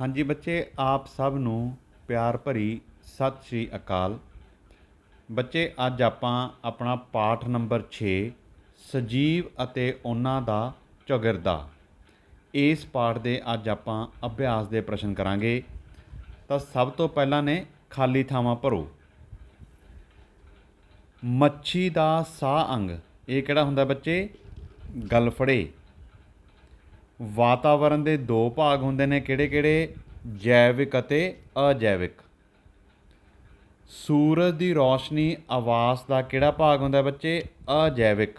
ਹਾਂਜੀ ਬੱਚੇ, ਆਪ ਸਭ ਨੂੰ ਪਿਆਰ ਭਰੀ ਸਤਿ ਸ਼੍ਰੀ ਅਕਾਲ। ਬੱਚੇ, ਅੱਜ ਆਪਾਂ ਆਪਣਾ ਪਾਠ ਨੰਬਰ 6 ਸਜੀਵ ਅਤੇ ਉਹਨਾਂ ਦਾ ਚੌਗਿਰਦਾ ਇਸ ਪਾਠ ਦੇ ਅੱਜ ਆਪਾਂ ਅਭਿਆਸ ਦੇ ਪ੍ਰਸ਼ਨ ਕਰਾਂਗੇ। ਤਾਂ ਸਭ ਤੋਂ ਪਹਿਲਾਂ ਨੇ ਖਾਲੀ ਥਾਵਾਂ ਭਰੋ। ਮੱਛੀ ਦਾ ਸਾਹ ਅੰਗ, ਇਹ ਕਿਹੜਾ ਹੁੰਦਾ ਬੱਚੇ? ਗਲਫੜੇ ਵਾਤਾਵਰਣ ਦੇ ਦੋ ਭਾਗ ਹੁੰਦੇ ਨੇ, ਕਿਹੜੇ ਕਿਹੜੇ? ਜੈਵਿਕ ਅਤੇ ਅਜੈਵਿਕ। ਸੂਰਜ ਦੀ ਰੋਸ਼ਨੀ ਆਵਾਸ ਦਾ ਕਿਹੜਾ ਭਾਗ ਹੁੰਦਾ ਬੱਚੇ? ਅਜੈਵਿਕ।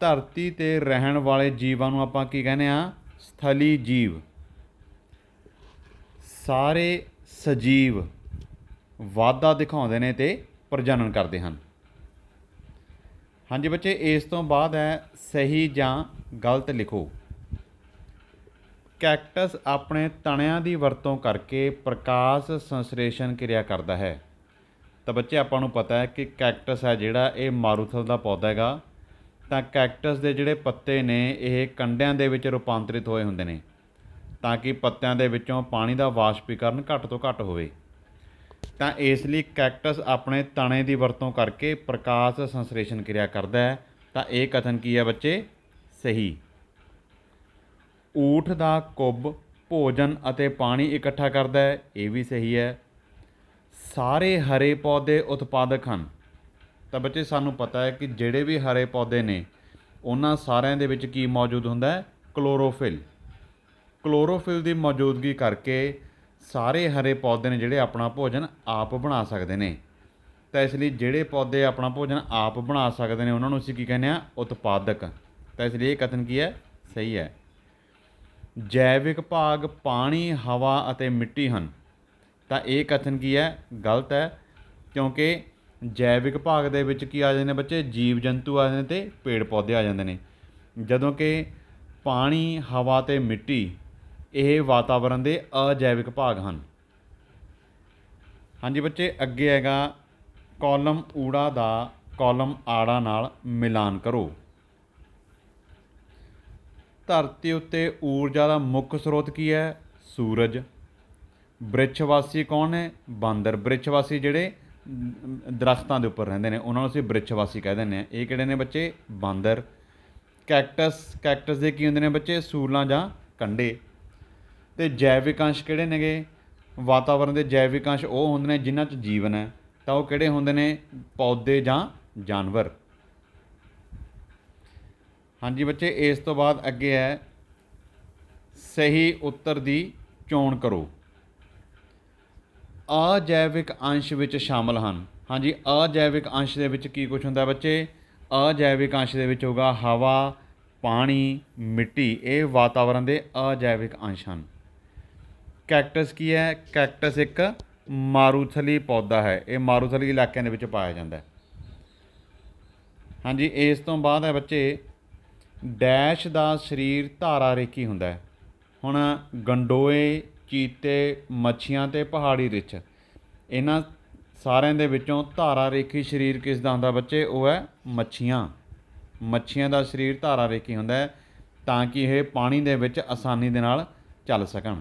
ਧਰਤੀ ਤੇ ਰਹਿਣ ਵਾਲੇ ਜੀਵਾਂ ਨੂੰ ਆਪਾਂ ਕੀ ਕਹਿੰਦੇ ਆ ਸਥਲੀ ਜੀਵ। ਸਾਰੇ ਸਜੀਵ ਵਾਧਾ ਦਿਖਾਉਂਦੇ ਨੇ ਤੇ ਪ੍ਰਜਨਨ ਕਰਦੇ ਹਨ। ਹਾਂਜੀ ਬੱਚੇ, ਇਸ ਤੋਂ ਬਾਅਦ ਹੈ ਸਹੀ ਜਾਂ ਗਲਤ ਲਿਖੋ। ਕੈਕਟਸ ਆਪਣੇ ਤਣਿਆਂ ਦੀ ਵਰਤੋਂ ਕਰਕੇ ਪ੍ਰਕਾਸ਼ ਸੰਸਰੇਸ਼ਨ ਕਿਰਿਆ ਕਰਦਾ ਹੈ। ਤਾਂ ਬੱਚੇ, ਆਪਾਂ ਨੂੰ ਪਤਾ ਹੈ ਕਿ ਕੈਕਟਸ ਹੈ ਜਿਹੜਾ, ਇਹ ਮਾਰੂਥਲ ਦਾ ਪੌਦਾ ਹੈਗਾ। ਤਾਂ ਕੈਕਟਸ ਦੇ ਜਿਹੜੇ ਪੱਤੇ ਨੇ, ਇਹ ਕੰਡਿਆਂ ਦੇ ਵਿੱਚ ਰੂਪਾਂਤਰਿਤ ਹੋਏ ਹੁੰਦੇ ਨੇ। ਤਾਂ ਕਿ ਪੱਤਿਆਂ ਦੇ ਵਿੱਚੋਂ ਪਾਣੀ ਦਾ ਵਾਸ਼ਪੀਕਰਨ ਘੱਟ ਤੋਂ ਘੱਟ ਹੋਵੇ। ਤਾਂ ਇਸ ਲਈ ਕੈਕਟਸ ਆਪਣੇ ਤਣੇ ਦੀ ਵਰਤੋਂ ਕਰਕੇ ਪ੍ਰਕਾਸ਼ ਸੰਸਲੇਸ਼ਨ ਕਿਰਿਆ ਕਰਦਾ ਹੈ। ਤਾਂ ਇਹ ਕਥਨ ਕੀ ਹੈ ਬੱਚੇ? ਸਹੀ। ਊਠ ਦਾ ਕੁੱਬ ਭੋਜਨ ਅਤੇ ਪਾਣੀ ਇਕੱਠਾ ਕਰਦਾ ਹੈ, ਇਹ ਵੀ ਸਹੀ ਹੈ। ਸਾਰੇ ਹਰੇ ਪੌਦੇ ਉਤਪਾਦਕ ਹਨ। ਤਾਂ ਬੱਚੇ, ਸਾਨੂੰ ਪਤਾ ਹੈ ਕਿ ਜਿਹੜੇ ਵੀ ਹਰੇ ਪੌਦੇ ਨੇ, ਉਹਨਾਂ ਸਾਰਿਆਂ ਦੇ ਵਿੱਚ ਕੀ ਮੌਜੂਦ ਹੁੰਦਾ ਹੈ? ਕਲੋਰੋਫਿਲ। ਕਲੋਰੋਫਿਲ ਦੀ ਮੌਜੂਦਗੀ ਕਰਕੇ ਸਾਰੇ ਹਰੇ ਪੌਦੇ ਨੇ ਜਿਹੜੇ ਆਪਣਾ ਭੋਜਨ ਆਪ ਬਣਾ ਸਕਦੇ ਨੇ। ਤਾਂ ਇਸ ਲਈ ਜਿਹੜੇ ਪੌਦੇ ਆਪਣਾ ਭੋਜਨ ਆਪ ਬਣਾ ਸਕਦੇ ਨੇ, ਉਹਨਾਂ ਨੂੰ ਅਸੀਂ ਕੀ ਕਹਿੰਦੇ ਆ ਉਤਪਾਦਕ। ਤਾਂ ਇਸ ਲਈ ਇਹ ਕਥਨ ਕੀ ਹੈ? ਸਹੀ ਹੈ। ਜੈਵਿਕ ਭਾਗ ਪਾਣੀ, ਹਵਾ ਅਤੇ ਮਿੱਟੀ ਹਨ। ਤਾਂ ਇਹ ਕਥਨ ਕੀ ਹੈ? ਗਲਤ ਹੈ। ਕਿਉਂਕਿ ਜੈਵਿਕ ਭਾਗ ਦੇ ਵਿੱਚ ਕੀ ਆ ਜਾਂਦੇ ਨੇ ਬੱਚੇ? ਜੀਵ ਜੰਤੂ ਆ ਜਾਂਦੇ ਨੇ ਤੇ ਪੇੜ ਪੌਦੇ ਆ ਜਾਂਦੇ ਨੇ। ਜਦੋਂ ਕਿ ਪਾਣੀ, ਹਵਾ ਤੇ ਮਿੱਟੀ ਇਹ ਵਾਤਾਵਰਣ ਦੇ ਅਜੈਵਿਕ ਭਾਗ ਹਨ। ਹਾਂਜੀ ਬੱਚੇ ਅੱਗੇ ਹੈਗਾ ਕਾਲਮ ਊੜਾ ਦਾ ਕਾਲਮ ਆੜਾ ਨਾਲ ਮਿਲਾਨ ਕਰੋ। ਧਰਤੀ ਉੱਤੇ ਊਰਜਾ ਦਾ ਮੁੱਖ ਸਰੋਤ ਕੀ ਹੈ? ਸੂਰਜ। ਬ੍ਰਿਛਵਾਸੀ ਕੌਣ ਨੇ? ਬਾਂਦਰ। ਬ੍ਰਿਛਵਾਸੀ ਜਿਹੜੇ ਅਮ, ਦਰਖਤਾਂ ਦੇ ਉੱਪਰ ਰਹਿੰਦੇ ਨੇ ਉਹਨਾਂ ਨੂੰ ਅਸੀਂ ਬ੍ਰਿਛਵਾਸੀ ਕਹਿ ਦਿੰਦੇ ਆ ਇਹ ਕਿਹੜੇ ਨੇ ਬੱਚੇ? ਬਾਂਦਰ। ਕੈਕਟਸ। ਕੈਕਟਸ ਦੇ ਕੀ ਹੁੰਦੇ ਨੇ ਬੱਚੇ? ਸੂਲਾਂ ਜਾਂ ਕੰਡੇ ਤੇ ਜੈਵਿਕ ਅੰਸ਼ ਕਿਹੜੇ ਨੇਗੇ? ਵਾਤਾਵਰਣ ਦੇ ਜੈਵਿਕ ਅੰਸ਼ ਉਹ ਹੁੰਦੇ ਨੇ ਜਿਨ੍ਹਾਂ 'ਚ ਜੀਵਨ ਹੈ। ਤਾਂ ਉਹ ਕਿਹੜੇ ਹੁੰਦੇ ਨੇ? ਪੌਦੇ ਜਾਂ ਜਾਨਵਰ। ਹਾਂਜੀ ਬੱਚੇ, ਇਸ ਤੋਂ ਬਾਅਦ ਅੱਗੇ ਹੈ। ਸਹੀ ਉੱਤਰ ਦੀ ਚੋਣ ਕਰੋ। ਅਜੈਵਿਕ ਅੰਸ਼ ਵਿੱਚ ਸ਼ਾਮਲ ਹਨ। ਹਾਂਜੀ, ਅਜੈਵਿਕ ਅੰਸ਼ ਦੇ ਵਿੱਚ ਕੀ ਕੁਝ ਹੁੰਦਾ ਬੱਚੇ? ਅਜੈਵਿਕ ਅੰਸ਼ ਦੇ ਵਿੱਚ ਹੋਗਾ ਹਵਾ, ਪਾਣੀ, ਮਿੱਟੀ। ਇਹ ਵਾਤਾਵਰਣ ਦੇ ਅਜੈਵਿਕ ਅੰਸ਼ ਹਨ। ਕੈਕਟਸ ਕੀ ਹੈ? ਕੈਕਟਸ ਇੱਕ ਮਾਰੂਥਲੀ ਪੌਦਾ ਹੈ। ਇਹ ਮਾਰੂਥਲੀ ਇਲਾਕਿਆਂ ਦੇ ਵਿੱਚ ਪਾਇਆ ਜਾਂਦਾ ਹੈ। ਹਾਂਜੀ, ਇਸ ਤੋਂ ਬਾਅਦ ਹੈ ਬੱਚੇ, ਡੈਸ਼ ਦਾ ਸਰੀਰ ਧਾਰਾ ਰੇਖੀ ਹੁੰਦਾ ਹੈ। ਹੁਣ ਗੰਡੋਏ, ਚੀਤੇ, ਮੱਛੀਆਂ ਤੇ ਪਹਾੜੀ ਰਿੱਛ, ਇਹਨਾਂ ਸਾਰਿਆਂ ਦੇ ਵਿੱਚੋਂ ਧਾਰਾ ਰੇਖੀ ਸਰੀਰ ਕਿਸ ਦਾ ਹੁੰਦਾ ਬੱਚੇ? ਉਹ ਹੈ ਮੱਛੀਆਂ। ਮੱਛੀਆਂ ਦਾ ਸਰੀਰ ਧਾਰਾ ਰੇਖੀ ਹੁੰਦਾ ਹੈ ਤਾਂ ਕਿ ਇਹ ਪਾਣੀ ਦੇ ਵਿੱਚ ਆਸਾਨੀ ਦੇ ਨਾਲ ਚੱਲ ਸਕਣ।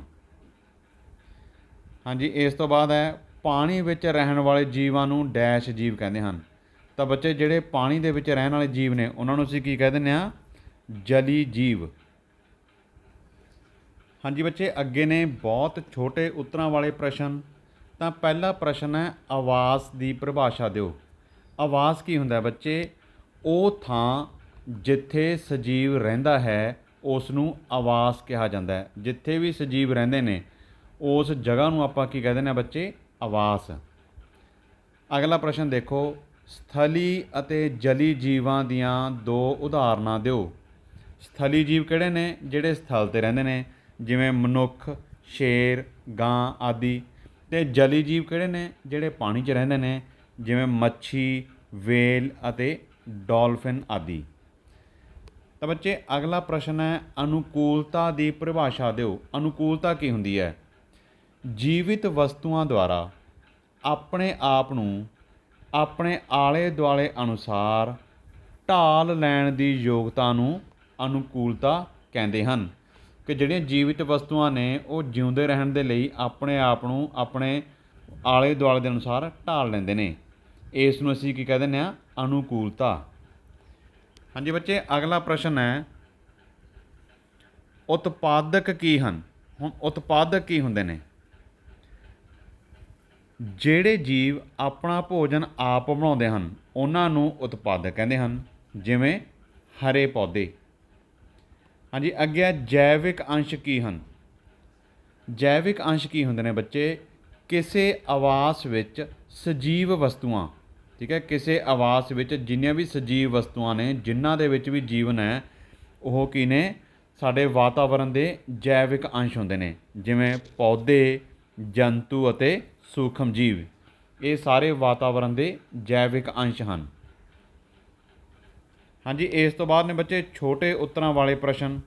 ਹਾਂਜੀ, ਇਸ ਤੋਂ ਬਾਅਦ ਹੈ, ਪਾਣੀ ਵਿੱਚ ਰਹਿਣ ਵਾਲੇ ਜੀਵਾਂ ਨੂੰ ਡੈਸ਼ ਜੀਵ ਕਹਿੰਦੇ ਹਨ। ਤਾਂ ਬੱਚੇ, ਜਿਹੜੇ ਪਾਣੀ ਦੇ ਵਿੱਚ ਰਹਿਣ ਵਾਲੇ ਜੀਵ ਨੇ, ਉਹਨਾਂ ਨੂੰ ਅਸੀਂ ਕੀ ਕਹਿ ਦਿੰਦੇ ਆ ਜਲੀ ਜੀਵ। ਹਾਂਜੀ ਬੱਚੇ, ਅੱਗੇ ਨੇ ਬਹੁਤ ਛੋਟੇ ਉੱਤਰਾਂ ਵਾਲੇ ਪ੍ਰਸ਼ਨ। ਤਾਂ ਪਹਿਲਾ ਪ੍ਰਸ਼ਨ ਹੈ, ਆਵਾਸ ਦੀ ਪਰਿਭਾਸ਼ਾ ਦਿਓ। ਆਵਾਸ ਕੀ ਹੁੰਦਾ ਬੱਚੇ? ਉਹ ਥਾਂ ਜਿੱਥੇ ਸਜੀਵ ਰਹਿੰਦਾ ਹੈ ਉਸ ਨੂੰ ਆਵਾਸ ਕਿਹਾ ਜਾਂਦਾ ਹੈ। ਜਿੱਥੇ ਵੀ ਸਜੀਵ ਰਹਿੰਦੇ ਨੇ ਉਸ ਜਗ੍ਹਾ ਨੂੰ ਆਪਾਂ ਕੀ ਕਹਿੰਦੇ ਨੇ ਬੱਚੇ? ਆਵਾਸ। ਅਗਲਾ ਪ੍ਰਸ਼ਨ ਦੇਖੋ। ਸਥਲੀ ਅਤੇ ਜਲੀ ਜੀਵਾਂ ਦੀਆਂ ਦੋ ਉਦਾਹਰਨਾਂ ਦਿਓ। ਸਥਲੀ ਜੀਵ ਕਿਹੜੇ ਨੇ? ਜਿਹੜੇ ਸਥਲ ਤੇ ਰਹਿੰਦੇ ਨੇ। ਜਿਵੇਂ ਮਨੁੱਖ, ਸ਼ੇਰ, ਗਾਂ ਆਦਿ। ਤੇ ਜਲੀ ਜੀਵ ਕਿਹੜੇ ਨੇ? ਜਿਹੜੇ ਪਾਣੀ 'ਚ ਰਹਿੰਦੇ ਨੇ। ਜਿਵੇਂ ਮੱਛੀ, ਵੇਲ ਅਤੇ ਡਾਲਫਿਨ ਆਦਿ। ਤਾਂ ਬੱਚੇ, ਅਗਲਾ ਪ੍ਰਸ਼ਨ ਹੈ, ਅਨੁਕੂਲਤਾ ਦੀ ਪਰਿਭਾਸ਼ਾ ਦਿਓ। ਅਨੁਕੂਲਤਾ ਕੀ ਹੁੰਦੀ ਹੈ? ਜੀਵਿਤ ਵਸਤੂਆਂ ਦੁਆਰਾ ਆਪਣੇ ਆਪ ਨੂੰ ਆਪਣੇ ਆਲੇ ਦੁਆਲੇ ਅਨੁਸਾਰ ਢਾਲ ਲੈਣ ਦੀ ਯੋਗਤਾ ਨੂੰ ਅਨੁਕੂਲਤਾ ਕਹਿੰਦੇ ਹਨ ਕਿ ਜਿਹੜੀਆਂ ਜੀਵਿਤ ਵਸਤੂਆਂ ਨੇ ਉਹ ਜਿਉਂਦੇ ਰਹਿਣ ਦੇ ਲਈ ਆਪਣੇ ਆਪ ਨੂੰ ਆਪਣੇ ਆਲੇ ਦੁਆਲੇ ਦੇ ਅਨੁਸਾਰ ਢਾਲ ਲੈਂਦੇ ਨੇ। ਇਸ ਨੂੰ ਅਸੀਂ ਕੀ ਕਹਿ ਦਿੰਦੇ ਆ ਅਨੁਕੂਲਤਾ। ਹਾਂਜੀ ਬੱਚੇ, ਅਗਲਾ ਪ੍ਰਸ਼ਨ ਹੈ, ਉਤਪਾਦਕ ਕੀ ਹਨ? ਹੁਣ ਉਤਪਾਦਕ ਕੀ ਹੁੰਦੇ ਨੇ? ਜਿਹੜੇ ਜੀਵ ਆਪਣਾ ਭੋਜਨ ਆਪ ਬਣਾਉਂਦੇ ਹਨ, ਉਹਨਾਂ ਨੂੰ ਉਤਪਾਦਕ ਕਹਿੰਦੇ ਹਨ, ਜਿਵੇਂ ਹਰੇ ਪੌਦੇ। ਹਾਂਜੀ, ਅੱਗੇ ਹੈ ਜੈਵਿਕ ਅੰਸ਼ ਕੀ ਹਨ? ਜੈਵਿਕ ਅੰਸ਼ ਕੀ ਹੁੰਦੇ ਨੇ ਬੱਚੇ? ਕਿਸੇ ਆਵਾਸ ਵਿੱਚ ਸਜੀਵ ਵਸਤੂਆਂ, ਠੀਕ ਹੈ, ਕਿਸੇ ਆਵਾਸ ਵਿੱਚ ਜਿੰਨੀਆਂ ਵੀ ਸਜੀਵ ਵਸਤੂਆਂ ਨੇ, ਜਿਨ੍ਹਾਂ ਦੇ ਵਿੱਚ ਵੀ ਜੀਵਨ ਹੈ, ਉਹ ਕੀ ਨੇ? ਸਾਡੇ ਵਾਤਾਵਰਣ ਦੇ ਜੈਵਿਕ ਅੰਸ਼ ਹੁੰਦੇ ਨੇ, ਜਿਵੇਂ ਪੌਦੇ, ਜੰਤੂ ਅਤੇ ਸੂਖਮ ਜੀਵ। ਇਹ ਸਾਰੇ ਵਾਤਾਵਰਣ ਦੇ ਜੈਵਿਕ ਅੰਸ਼ ਹਨ। ਹਾਂਜੀ, ਇਸ ਤੋਂ ਬਾਅਦ ਨੇ ਬੱਚੇ ਛੋਟੇ ਉੱਤਰਾਂ ਵਾਲੇ ਪ੍ਰਸ਼ਨ।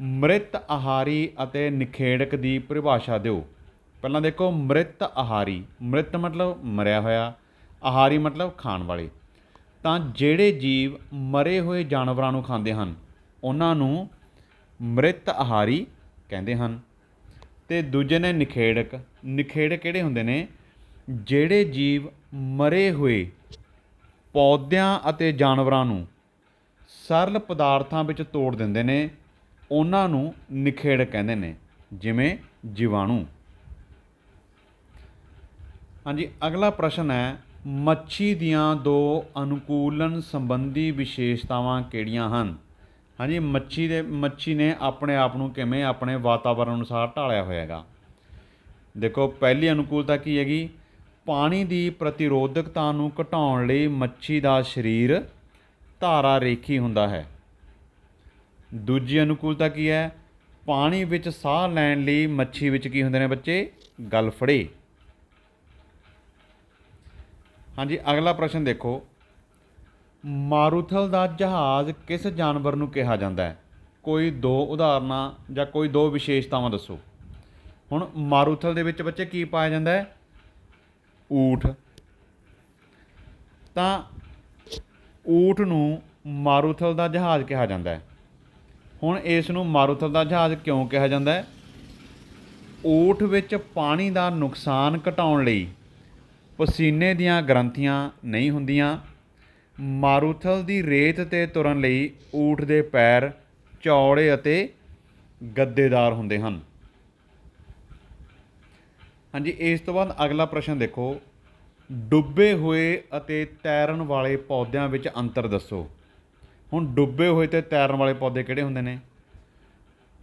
ਮ੍ਰਿਤ ਆਹਾਰੀ ਅਤੇ ਨਿਖੇੜਕ ਦੀ ਪਰਿਭਾਸ਼ਾ ਦਿਓ। ਪਹਿਲਾਂ ਦੇਖੋ, ਮ੍ਰਿਤ ਆਹਾਰੀ। ਮ੍ਰਿਤ ਮਤਲਬ ਮਰਿਆ ਹੋਇਆ, ਆਹਾਰੀ ਮਤਲਬ ਖਾਣ ਵਾਲੇ। ਤਾਂ ਜਿਹੜੇ ਜੀਵ ਮਰੇ ਹੋਏ ਜਾਨਵਰਾਂ ਨੂੰ ਖਾਂਦੇ ਹਨ, ਉਹਨਾਂ ਨੂੰ ਮ੍ਰਿਤ ਆਹਾਰੀ ਕਹਿੰਦੇ ਹਨ। ਅਤੇ ਦੂਜੇ ਨੇ ਨਿਖੇੜਕ ਨਿਖੇੜ ਕਿਹੜੇ ਹੁੰਦੇ ਨੇ? ਜਿਹੜੇ ਜੀਵ ਮਰੇ ਹੋਏ ਪੌਦਿਆਂ ਅਤੇ ਜਾਨਵਰਾਂ ਨੂੰ ਸਰਲ ਪਦਾਰਥਾਂ ਵਿੱਚ ਤੋੜ ਦਿੰਦੇ ਨੇ, ਉਹਨਾਂ ਨੂੰ ਨਿਖੇੜ ਕਹਿੰਦੇ ਨੇ, ਜਿਵੇਂ ਜੀਵਾਣੂ। ਹਾਂਜੀ, ਅਗਲਾ ਪ੍ਰਸ਼ਨ ਹੈ, ਮੱਛੀ ਦੀਆਂ ਦੋ ਅਨੁਕੂਲਨ ਸੰਬੰਧੀ ਵਿਸ਼ੇਸ਼ਤਾਵਾਂ ਕਿਹੜੀਆਂ ਹਨ? ਹਾਂਜੀ, ਮੱਛੀ ਦੇ ਮੱਛੀ ਨੇ ਆਪਣੇ ਆਪ ਨੂੰ ਕਿਵੇਂ ਆਪਣੇ ਵਾਤਾਵਰਣ ਅਨੁਸਾਰ ਢਾਲਿਆ ਹੋਇਆ ਹੈਗਾ ਦੇਖੋ, ਪਹਿਲੀ ਅਨੁਕੂਲਤਾ ਕੀ ਹੈਗੀ? ਪਾਣੀ ਦੀ ਪ੍ਰਤੀਰੋਧਕਤਾ ਨੂੰ ਘਟਾਉਣ ਲਈ ਮੱਛੀ ਦਾ ਸਰੀਰ ਧਾਰਾ ਰੇਖੀ ਹੁੰਦਾ ਹੈ। ਦੂਜੀ ਅਨੁਕੂਲਤਾ ਕੀ ਹੈ? ਪਾਣੀ ਵਿੱਚ ਸਾਹ ਲੈਣ ਲਈ ਮੱਛੀ ਵਿੱਚ ਕੀ ਹੁੰਦੇ ਨੇ ਬੱਚੇ? ਗਲਫੜੇ ਹਾਂਜੀ, ਅਗਲਾ ਪ੍ਰਸ਼ਨ ਦੇਖੋ। ਮਾਰੂਥਲ ਦਾ ਜਹਾਜ਼ ਕਿਸ ਜਾਨਵਰ ਨੂੰ ਕਿਹਾ ਜਾਂਦਾ ਹੈ? ਕੋਈ ਦੋ ਉਦਾਹਰਨਾਂ ਜਾਂ ਕੋਈ ਦੋ ਵਿਸ਼ੇਸ਼ਤਾਵਾਂ ਦੱਸੋ। ਹੁਣ ਮਾਰੂਥਲ ਦੇ ਵਿੱਚ ਬੱਚੇ ਕੀ ਪਾਇਆ ਜਾਂਦਾ ਹੈ? ਊਠ। ਤਾਂ ਊਠ ਨੂੰ ਮਾਰੂਥਲ ਦਾ ਜਹਾਜ਼ ਕਿਹਾ ਜਾਂਦਾ ਹੈ। ਹੁਣ ਇਸ ਨੂੰ ਮਾਰੂਥਲ ਦਾ ਜਹਾਜ਼ ਕਿਉਂ ਕਿਹਾ ਜਾਂਦਾ ਹੈ? ਊਠ ਵਿੱਚ ਪਾਣੀ ਦਾ ਨੁਕਸਾਨ ਘਟਾਉਣ ਲਈ ਪਸੀਨੇ ਦੀਆਂ ਗ੍ਰੰਥੀਆਂ ਨਹੀਂ ਹੁੰਦੀਆਂ। ਮਾਰੂਥਲ ਦੀ ਰੇਤ ਤੇ ਤੁਰਨ ਲਈ ਊਠ ਦੇ ਪੈਰ ਚੌੜੇ ਅਤੇ ਗੱਦੇਦਾਰ ਹੁੰਦੇ ਹਨ। ਹਾਂਜੀ, ਇਸ ਤੋਂ ਬਾਅਦ ਅਗਲਾ ਪ੍ਰਸ਼ਨ ਦੇਖੋ। ਡੁੱਬੇ ਹੋਏ ਅਤੇ ਤੈਰਨ ਵਾਲੇ ਪੌਦਿਆਂ ਵਿੱਚ ਅੰਤਰ ਦੱਸੋ। ਹੁਣ ਡੁੱਬੇ ਹੋਏ ਤੇ ਤੈਰਨ ਵਾਲੇ ਪੌਦੇ ਕਿਹੜੇ ਹੁੰਦੇ ਨੇ?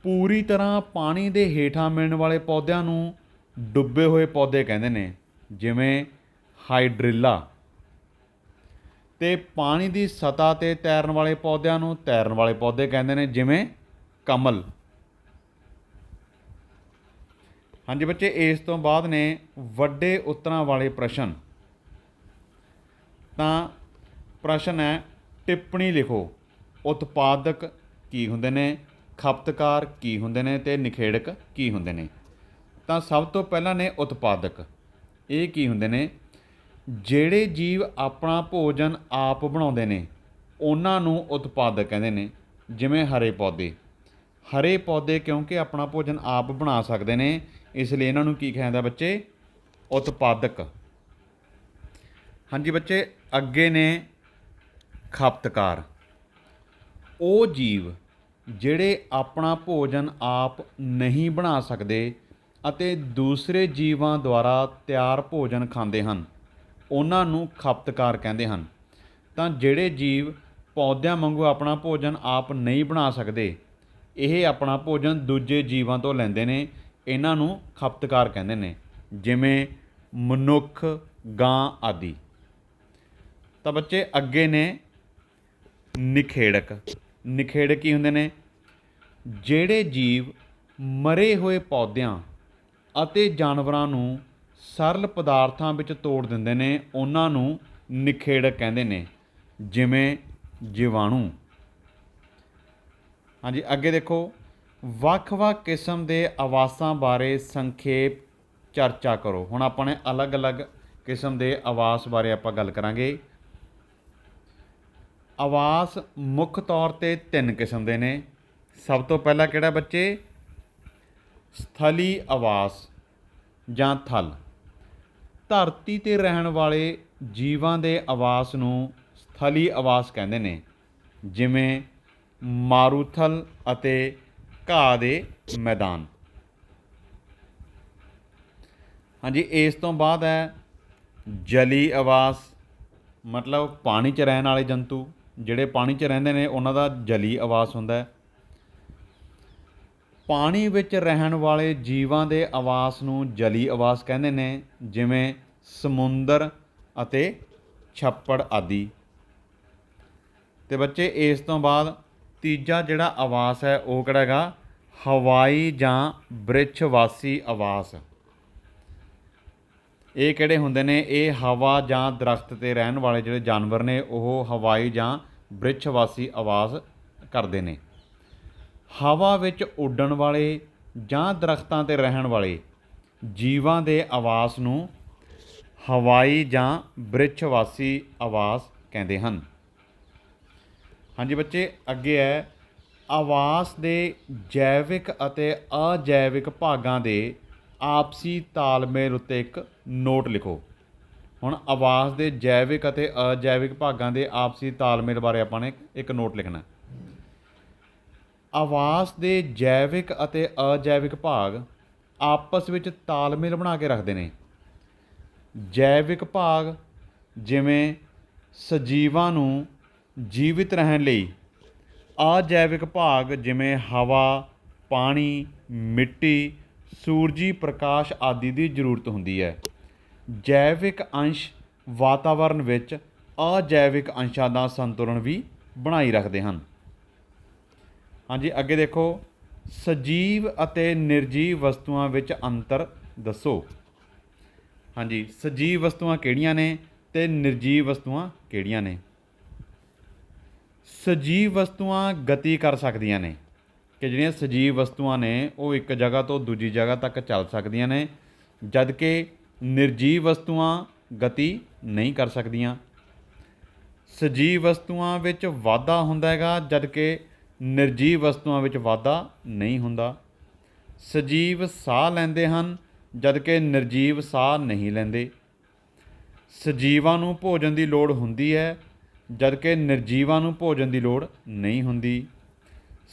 ਪੂਰੀ ਤਰ੍ਹਾਂ ਪਾਣੀ ਦੇ ਹੇਠਾਂ ਮਿਲਣ ਵਾਲੇ ਪੌਦਿਆਂ ਨੂੰ ਡੁੱਬੇ ਹੋਏ ਪੌਦੇ ਕਹਿੰਦੇ ਨੇ, ਜਿਵੇਂ ਹਾਈਡ੍ਰਿਲਾ। ਤੇ ਪਾਣੀ ਦੀ ਸਤ੍ਹਾ ਤੇ ਤੈਰਨ ਵਾਲੇ ਪੌਦਿਆਂ ਨੂੰ ਤੈਰਨ ਵਾਲੇ ਪੌਦੇ ਕਹਿੰਦੇ ਨੇ, ਜਿਵੇਂ ਕਮਲ। ਹਾਂਜੀ ਬੱਚੇ, ਇਸ ਤੋਂ ਬਾਅਦ ਨੇ ਵੱਡੇ ਉੱਤਰਾਂ ਵਾਲੇ ਪ੍ਰਸ਼ਨ। ਤਾਂ ਪ੍ਰਸ਼ਨ ਹੈ, ਟਿੱਪਣੀ ਲਿਖੋ। ਉਤਪਾਦਕ ਕੀ ਹੁੰਦੇ ਨੇ? ਖਪਤਕਾਰ ਕੀ ਹੁੰਦੇ ਨੇ? ਤੇ ਨਿਖੇੜਕ ਕੀ ਹੁੰਦੇ ਨੇ? ਤਾਂ ਸਭ ਤੋਂ ਪਹਿਲਾਂ ਨੇ ਉਤਪਾਦਕ। ਇਹ ਕੀ ਹੁੰਦੇ ਨੇ? ਜਿਹੜੇ ਜੀਵ ਆਪਣਾ ਭੋਜਨ ਆਪ ਬਣਾਉਂਦੇ ਨੇ, ਉਹਨਾਂ ਨੂੰ ਉਤਪਾਦਕ ਕਹਿੰਦੇ ਨੇ, ਜਿਵੇਂ ਹਰੇ ਪੌਦੇ। ਹਰੇ ਪੌਦੇ ਕਿਉਂਕਿ ਆਪਣਾ ਭੋਜਨ ਆਪ ਬਣਾ ਸਕਦੇ ਨੇ, ਇਸ ਲਈ ਇਹਨਾਂ ਨੂੰ ਕੀ ਕਹਿੰਦਾ ਬੱਚੇ? ਉਤਪਾਦਕ। ਹਾਂਜੀ ਬੱਚੇ, ਅੱਗੇ ਨੇ ਖਪਤਕਾਰ। ਉਹ ਜੀਵ ਜਿਹੜੇ ਆਪਣਾ ਭੋਜਨ ਆਪ ਨਹੀਂ ਬਣਾ ਸਕਦੇ ਅਤੇ ਦੂਸਰੇ ਜੀਵਾਂ ਦੁਆਰਾ ਤਿਆਰ ਭੋਜਨ ਖਾਂਦੇ ਹਨ। ਉਹਨਾਂ ਨੂੰ ਖਪਤਕਾਰ ਕਹਿੰਦੇ ਹਨ। ਤਾਂ ਜਿਹੜੇ ਜੀਵ ਪੌਦਿਆਂ ਵਾਂਗੂ ਆਪਣਾ ਭੋਜਨ ਆਪ ਨਹੀਂ ਬਣਾ ਸਕਦੇ, ਇਹ ਆਪਣਾ ਭੋਜਨ ਦੂਜੇ ਜੀਵਾਂ ਤੋਂ ਲੈਂਦੇ ਨੇ, ਇਹਨਾਂ ਨੂੰ ਖਪਤਕਾਰ ਕਹਿੰਦੇ ਨੇ, ਜਿਵੇਂ ਮਨੁੱਖ, ਗਾਂ ਆਦਿ। ਤਾਂ ਬੱਚੇ ਅੱਗੇ ਨੇ ਨਿਖੇੜਕ। ਨਿਖੇੜਕ ਕੀ ਹੁੰਦੇ ਨੇ? ਜਿਹੜੇ ਜੀਵ ਮਰੇ ਹੋਏ ਪੌਦਿਆਂ ਅਤੇ ਜਾਨਵਰਾਂ ਨੂੰ ਸਰਲ ਪਦਾਰਥਾਂ ਵਿੱਚ ਤੋੜ ਦਿੰਦੇ ਨੇ, ਉਹਨਾਂ ਨੂੰ ਨਿਖੇੜਕ ਕਹਿੰਦੇ ਨੇ, ਜਿਵੇਂ ਜੀਵਾਣੂ। ਹਾਂਜੀ, ਅੱਗੇ ਦੇਖੋ, ਵੱਖ-ਵੱਖ ਕਿਸਮ ਦੇ ਆਵਾਸਾਂ ਬਾਰੇ ਸੰਖੇਪ ਚਰਚਾ ਕਰੋ। ਹੁਣ ਆਪਾਂ ਨੇ ਅਲੱਗ-ਅਲੱਗ ਕਿਸਮ ਦੇ ਆਵਾਸ ਬਾਰੇ ਆਪਾਂ ਗੱਲ ਕਰਾਂਗੇ। ਆਵਾਸ ਮੁੱਖ ਤੌਰ ਤੇ ਤਿੰਨ ਕਿਸਮ ਦੇ ਨੇ। ਸਭ ਤੋਂ ਪਹਿਲਾਂ ਕਿਹੜਾ ਬੱਚੇ? ਸਥਲੀ ਆਵਾਸ ਜਾਂ ਥਲ। ਧਰਤੀ ਤੇ ਰਹਿਣ ਵਾਲੇ ਜੀਵਾਂ ਦੇ ਆਵਾਸ ਨੂੰ ਸਥਲੀ ਆਵਾਸ ਕਹਿੰਦੇ ਨੇ, ਜਿਵੇਂ ਮਾਰੂਥਲ ਅਤੇ ਘਾਹ ਦੇ ਮੈਦਾਨ। ਹਾਂਜੀ, ਇਸ ਤੋਂ ਬਾਅਦ ਹੈ ਜਲੀ ਆਵਾਸ, ਮਤਲਬ ਪਾਣੀ 'ਚ ਰਹਿਣ ਵਾਲੇ ਜੰਤੂ, ਜਿਹੜੇ ਪਾਣੀ 'ਚ ਰਹਿੰਦੇ ਨੇ, ਉਹਨਾਂ ਦਾ ਜਲੀ ਆਵਾਸ ਹੁੰਦਾ ਹੈ। ਪਾਣੀ ਵਿੱਚ ਰਹਿਣ ਵਾਲੇ ਜੀਵਾਂ ਦੇ ਆਵਾਸ ਨੂੰ ਜਲੀ ਆਵਾਸ ਕਹਿੰਦੇ ਨੇ, ਜਿਵੇਂ ਸਮੁੰਦਰ ਅਤੇ ਛੱਪੜ ਆਦਿ। ਤੇ ਬੱਚੇ, ਇਸ ਤੋਂ ਬਾਅਦ ਤੀਜਾ ਜਿਹੜਾ ਆਵਾਸ ਹੈ, ਉਹ ਕਿਹੜਾ ਹੈਗਾ? ਹਵਾਈ ਜਾਂ ਬ੍ਰਿਛਵਾਸੀ ਆਵਾਸ। ਇਹ ਕਿਹੜੇ ਹੁੰਦੇ ਨੇ? ਇਹ ਹਵਾ ਜਾਂ ਦਰਖਤ ਤੇ ਰਹਿਣ ਵਾਲੇ ਜਿਹੜੇ ਜਾਨਵਰ ਨੇ, ਉਹ ਹਵਾਈ ਜਾਂ ਬ੍ਰਿਛਵਾਸੀ ਆਵਾਸ ਕਰਦੇ ਨੇ। ਹਵਾ ਵਿੱਚ ਉੱਡਣ ਵਾਲੇ ਜਾਂ ਦਰੱਖਤਾਂ ਤੇ ਰਹਿਣ ਵਾਲੇ ਜੀਵਾਂ ਦੇ ਆਵਾਸ ਨੂੰ ਹਵਾਈ ਜਾਂ ਬ੍ਰਿਛਵਾਸੀ ਆਵਾਸ ਕਹਿੰਦੇ ਹਨ। ਹਾਂਜੀ ਬੱਚੇ, ਅੱਗੇ ਹੈ। ਆਵਾਸ ਦੇ ਜੈਵਿਕ ਅਤੇ ਅਜੈਵਿਕ ਭਾਗਾਂ ਦੇ ਆਪਸੀ ਤਾਲਮੇਲ ਉੱਤੇ ਇੱਕ ਨੋਟ ਲਿਖੋ। ਹੁਣ ਆਵਾਸ ਦੇ ਜੈਵਿਕ ਅਤੇ ਅਜੈਵਿਕ ਭਾਗਾਂ ਦੇ ਆਪਸੀ ਤਾਲਮੇਲ ਬਾਰੇ ਆਪਾਂ ਨੇ ਇੱਕ ਨੋਟ ਲਿਖਣਾ। ਆਵਾਸ ਦੇ ਜੈਵਿਕ ਅਤੇ ਅਜੈਵਿਕ ਭਾਗ ਆਪਸ ਵਿੱਚ ਤਾਲਮੇਲ ਬਣਾ ਕੇ ਰੱਖਦੇ ਨੇ। ਜੈਵਿਕ ਭਾਗ ਜਿਵੇਂ ਸਜੀਵਾਂ ਨੂੰ ਜੀਵਿਤ ਰਹਿਣ ਲਈ, ਅਜੈਵਿਕ ਭਾਗ ਜਿਵੇਂ ਹਵਾ, ਪਾਣੀ, ਮਿੱਟੀ, ਸੂਰਜੀ, ਪ੍ਰਕਾਸ਼ ਆਦਿ ਦੀ ਜ਼ਰੂਰਤ ਹੁੰਦੀ ਹੈ। ਜੈਵਿਕ ਅੰਸ਼ ਵਾਤਾਵਰਣ ਵਿੱਚ ਅਜੈਵਿਕ ਅੰਸ਼ਾਂ ਦਾ ਸੰਤੁਲਨ ਵੀ ਬਣਾਈ ਰੱਖਦੇ ਹਨ। ਹਾਂਜੀ, ਅੱਗੇ ਦੇਖੋ। ਸਜੀਵ ਅਤੇ ਨਿਰਜੀਵ ਵਸਤੂਆਂ ਵਿੱਚ ਅੰਤਰ ਦੱਸੋ। ਹਾਂਜੀ, ਸਜੀਵ ਵਸਤੂਆਂ ਕਿਹੜੀਆਂ ਨੇ ਤੇ ਨਿਰਜੀਵ ਵਸਤੂਆਂ ਕਿਹੜੀਆਂ ਨੇ? ਸਜੀਵ ਵਸਤੂਆਂ ਗਤੀ ਕਰ ਸਕਦੀਆਂ ਨੇ। ਕਿ ਜਿਹੜੀਆਂ ਸਜੀਵ ਵਸਤੂਆਂ ਨੇ, ਉਹ ਇੱਕ ਜਗ੍ਹਾ ਤੋਂ ਦੂਜੀ ਜਗ੍ਹਾ ਤੱਕ ਚੱਲ ਸਕਦੀਆਂ ਨੇ ਜਦ ਕਿ ਨਿਰਜੀਵ ਵਸਤੂਆਂ ਗਤੀ ਨਹੀਂ ਕਰ ਸਕਦੀਆਂ। ਸਜੀਵ ਵਸਤੂਆਂ ਵਿੱਚ ਵਾਧਾ ਹੁੰਦਾ ਹੈਗਾ ਜਦ ਕਿ ਨਿਰਜੀਵ ਵਸਤੂਆਂ ਵਿੱਚ ਵਾਧਾ ਨਹੀਂ ਹੁੰਦਾ। ਸਜੀਵ ਸਾਹ ਲੈਂਦੇ ਹਨ ਜਦਕਿ ਨਿਰਜੀਵ ਸਾਹ ਨਹੀਂ ਲੈਂਦੇ। ਸਜੀਵਾਂ ਨੂੰ ਭੋਜਨ ਦੀ ਲੋੜ ਹੁੰਦੀ ਹੈ ਜਦਕਿ ਨਿਰਜੀਵਾਂ ਨੂੰ ਭੋਜਨ ਦੀ ਲੋੜ ਨਹੀਂ ਹੁੰਦੀ।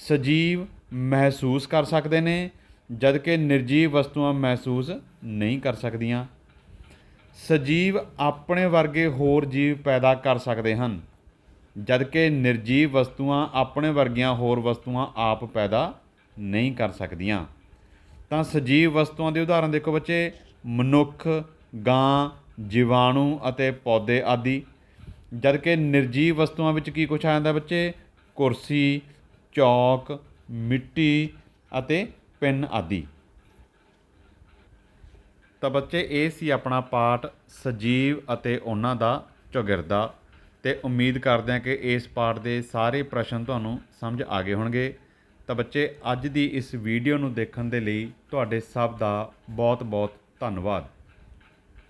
ਸਜੀਵ ਮਹਿਸੂਸ ਕਰ ਸਕਦੇ ਨੇ ਜਦਕਿ ਨਿਰਜੀਵ ਵਸਤੂਆਂ ਮਹਿਸੂਸ ਨਹੀਂ ਕਰ ਸਕਦੀਆਂ। ਸਜੀਵ ਆਪਣੇ ਵਰਗੇ ਹੋਰ ਜੀਵ ਪੈਦਾ ਕਰ ਸਕਦੇ ਹਨ। ਜਦਕਿ ਨਿਰਜੀਵ ਵਸਤੂਆਂ ਆਪਣੇ ਵਰਗੀਆਂ ਹੋਰ ਵਸਤੂਆਂ ਆਪ ਪੈਦਾ ਨਹੀਂ ਕਰ ਸਕਦੀਆਂ। ਤਾਂ ਸਜੀਵ ਵਸਤੂਆਂ ਦੇ ਉਦਾਹਰਨ ਦੇਖੋ ਬੱਚੇ, ਮਨੁੱਖ, ਗਾਂ, ਜੀਵਾਣੂ ਅਤੇ ਪੌਦੇ ਆਦਿ। ਜਦਕਿ ਨਿਰਜੀਵ ਵਸਤੂਆਂ ਵਿੱਚ ਕੀ ਕੁਛ ਆ ਜਾਂਦਾ ਬੱਚੇ? ਕੁਰਸੀ, ਚੌਕ, ਮਿੱਟੀ ਅਤੇ ਪਿੰਨ ਆਦਿ। ਤਾਂ ਬੱਚੇ, ਇਹ ਸੀ ਆਪਣਾ ਪਾਠ ਸਜੀਵ ਅਤੇ ਉਹਨਾਂ ਦਾ ਚੌਗਿਰਦਾ। ਤੇ ਉਮੀਦ ਕਰਦੇ ਹਾਂ ਕਿ ਇਸ ਪਾਠ ਦੇ ਸਾਰੇ ਪ੍ਰਸ਼ਨ ਤੁਹਾਨੂੰ ਸਮਝ ਆ ਗਏ ਹੋਣਗੇ। ਤਾਂ ਬੱਚੇ, ਅੱਜ ਦੀ ਇਸ ਵੀਡੀਓ ਨੂੰ ਦੇਖਣ ਦੇ ਲਈ ਤੁਹਾਡੇ ਸਭ ਦਾ ਬਹੁਤ ਬਹੁਤ ਧੰਨਵਾਦ।